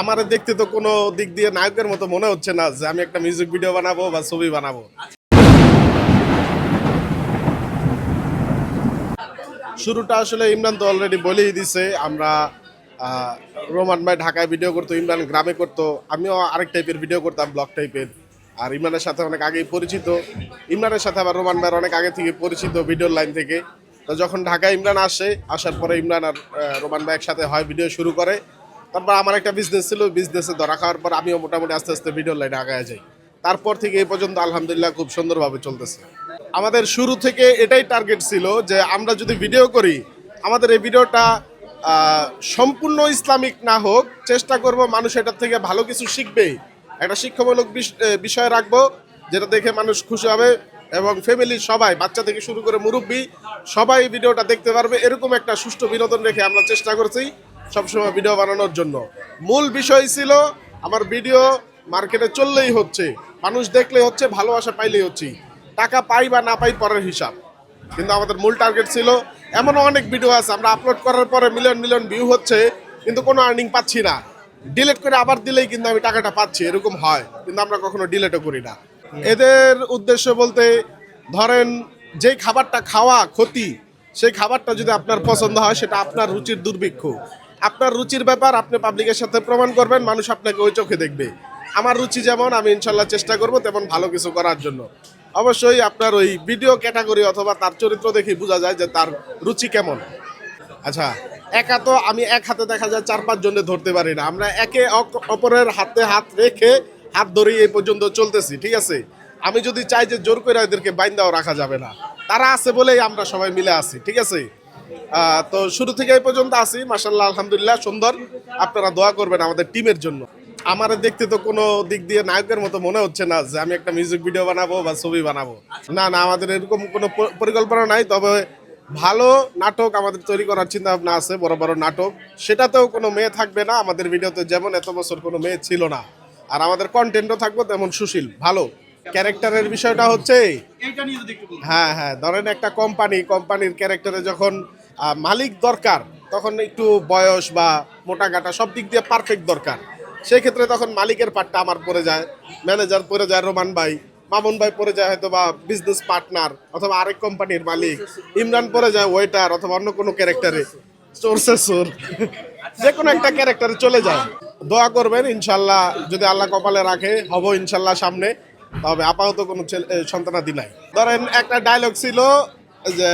আমার দেখতে তো কোনো দিক দিয়ে নায়কের মতো মনে হচ্ছে না যে আমি একটা মিউজিক ভিডিও বানাবো বা ছবি বানাবো। শুরুটা আসলে ইমরান তো অলরেডি বলেই দিছে, আমরা রোমান ভাই ঢাকায় ভিডিও করতো, ইমরান গ্রামে করতো, আমিও আরেক টাইপের ভিডিও করতাম ব্লগ টাইপের আর ইমরানের সাথে অনেক আগেই পরিচিত। ইমরানের সাথে আবার রোমান ভাইয়ের অনেক আগে থেকে পরিচিত ভিডিওর লাইন থেকে। তো যখন ঢাকায় ইমরান আসে, আসার পরে ইমরান আর রোমান ভাই একসাথে হয় ভিডিও শুরু করে। তারপর আমার একটা বিজনেস ছিল বিজনেসে ধরা খাওয়ার পর আমিও মোটামুটি আস্তে আস্তে ভিডিও লাইনে আগায় যাই। তারপর থেকে এই পর্যন্ত আলহামদুলিল্লাহ খুব সুন্দরভাবে চলতেছে। আমাদের শুরু থেকে এটাই টার্গেট ছিল যে আমরা যদি ভিডিও করি, আমাদের এই ভিডিওটা সম্পূর্ণ ইসলামিক না হোক, চেষ্টা করব মানুষ এটার থেকে ভালো কিছু শিখবে একটা শিক্ষামূলক বিষ- বিষয় রাখব, যেটা দেখে মানুষ খুশি হবে এবং ফ্যামিলির সবাই, বাচ্চা থেকে শুরু করে মুরব্বী, সবাই ভিডিওটা দেখতে পারবে। এরকম একটা সুষ্ঠু বিনোদন রেখে আমরা চেষ্টা করছি। সবসময় ভিডিও বানানোর জন্য। মূল বিষয় ছিল, আমার ভিডিও মার্কেটে চললেই হচ্ছে। মানুষ দেখলে হচ্ছে, ভালোবাসা পাইলেই হচ্ছে। টাকা পাই বা না পাই পরের হিসাব। কিন্তু আমাদের মূল টার্গেট ছিল এমন অনেক ভিডিও আছে, আমরা আপলোড করার পরে মিলিয়ন মিলিয়ন ভিউ হচ্ছে, কিন্তু কোনো আর্নিং পাচ্ছি না। ডিলেট করে আবার দিলেই কিন্তু আমি টাকাটা পাচ্ছি, এরকম হয়। কিন্তু আমরা কখনো ডিলেটও করি না। এদের উদ্দেশ্য বলতে, ধরেন যেই খাবারটা খাওয়া ক্ষতি, সেই খাবারটা যদি আপনার পছন্দ হয়, সেটা আপনার রুচির দুর্ভিক্ষ। আপনার রুচির ব্যাপার, আপনি পাবলিকের সাথে প্রমাণ করবেন, মানুষ আপনাকে ওই চোখে দেখবে। আমার রুচি যেমন, আমি ইনশাল্লাহ চেষ্টা করব তেমন ভালো কিছু করার জন্য। অবশ্যই আপনার ওই ভিডিও ক্যাটাগরি অথবা তার চরিত্র দেখে বোঝা যায় যে তার রুচি কেমন। আচ্ছা একা তো আমি এক হাতে দেখা যায় চার পাঁচ জনে ধরতে পারি না। আমরা একে অপরের হাতে হাত রেখে হাত ধরেই এই পর্যন্ত চলতেছি, ঠিক আছে? আমি যদি চাই যে জোর করে এদেরকে বাইন্দাও রাখা যাবে না। তারা আছে বলেই আমরা সবাই মিলে আছি, ঠিক আছে? তো শুরু থেকে এই পর্যন্ত আছি। মাসাল্লাহ আলহামদুলিল্লাহ, সুন্দর। আপনারা দোয়া করবেন আমাদের টিমের জন্য। আমার দেখতে তো কোনো দিক দিয়ে নায়কের মতো মনে হচ্ছে না যে আমি একটা মিউজিক ভিডিও বানাবো বা ছবি বানাবো। না না, আমাদের এরকম কোনো পরিকল্পনা নাই। তবে ভালো নাটক আমাদের তৈরি করার চিন্তা ভাবনা আছে, বড় বড় নাটক। সেটাতেও কোনো মেয়ে থাকবে না। আমাদের ভিডিওতে যেমন এত বছর কোনো মেয়ে ছিল না। আর আমাদের কন্টেন্টও থাকবে তেমন সুশীল, ভালো। ক্যারেক্টারের বিষয়টা হচ্ছে হ্যাঁ হ্যাঁ ধরেন একটা কোম্পানি কোম্পানির ক্যারেক্টারে যখন মালিক দরকার তখন একটু বয়স বা মোটা কাটা সব দিক দিয়ে পারফেক্ট দরকার। সেই ক্ষেত্রে তখন মালিকের পার্টটা আমার পড়ে যায় ম্যানেজার পড়ে যায় রোমান ভাই মামুন ভাই পড়ে যায় হয়তো বা বিজনেস পার্টনার অথবা আরেক কোম্পানির মালিক ইমরান পড়ে যায় ওয়েটার অথবা অন্য কোনো ক্যারেক্টারে। সোর্সে সোর যে কোনো একটা ক্যারেক্টারে চলে যায়। দোয়া করবেন ইনশাল্লাহ যদি আল্লাহ কপালে রাখে হব ইনশাল্লাহ সামনে। তবে আপাতত কোনো সন্তানাদি নাই। ধরেন একটা ডায়লগ ছিল যে,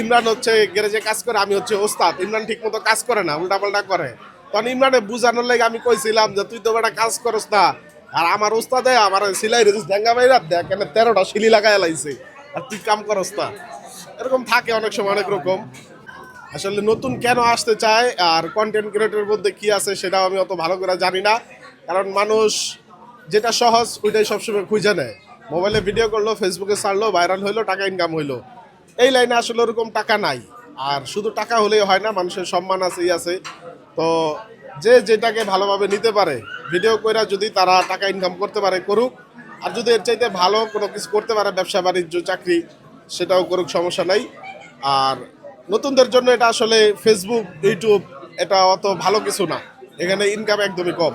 ইমরান হচ্ছে গ্যারেজে কাজ করে, আমি হচ্ছে ওস্তাদ। ইমরান ঠিক মতো কাজ করে না, উল্টাপাল্টা করে। তখন ইমরানে বুঝানোর লাগে আমি কইছিলাম যে, তুই তো বেটা কাজ করস না। আর আমার ওস্তাদে আমার সিলাই রেজিস ডেঙ্গা বাইরা দেখ কেন তেরোটা সিলি লাগাই লাইছে। আর তুই কাম করস না। এরকম থাকে অনেক সময়, অনেক রকম। আসলে নতুন কেন আসতে চায় আর কন্টেন্ট ক্রিয়েটরের মধ্যে কি আছে সেটাও আমি অত ভালো করে জানি না। কারণ মানুষ যেটা সহজ, ওইটাই সবসময় খুঁজে নেয়। মোবাইলে ভিডিও করল ফেসবুকে ছাড়লো ভাইরাল হইল, টাকা ইনকাম হইল। এই লাইনে আসলে ওরকম টাকা নাই। আর শুধু টাকা হলেই হয় না, মানুষের সম্মান আছে, ই আছে। তো যে যেটাকে ভালোভাবে নিতে পারে ভিডিও কইরা যদি তারা টাকা ইনকাম করতে পারে, করুক। আর যদি এর চাইতে ভালো কোনো কিছু করতে পারে, ব্যবসা, বাণিজ্য, চাকরি, সেটাও করুক, সমস্যা নাই। আর নতুনদের জন্য এটা আসলে ফেসবুক ইউটিউব এটা অত ভালো কিছু না। এখানে ইনকাম একদমই কম।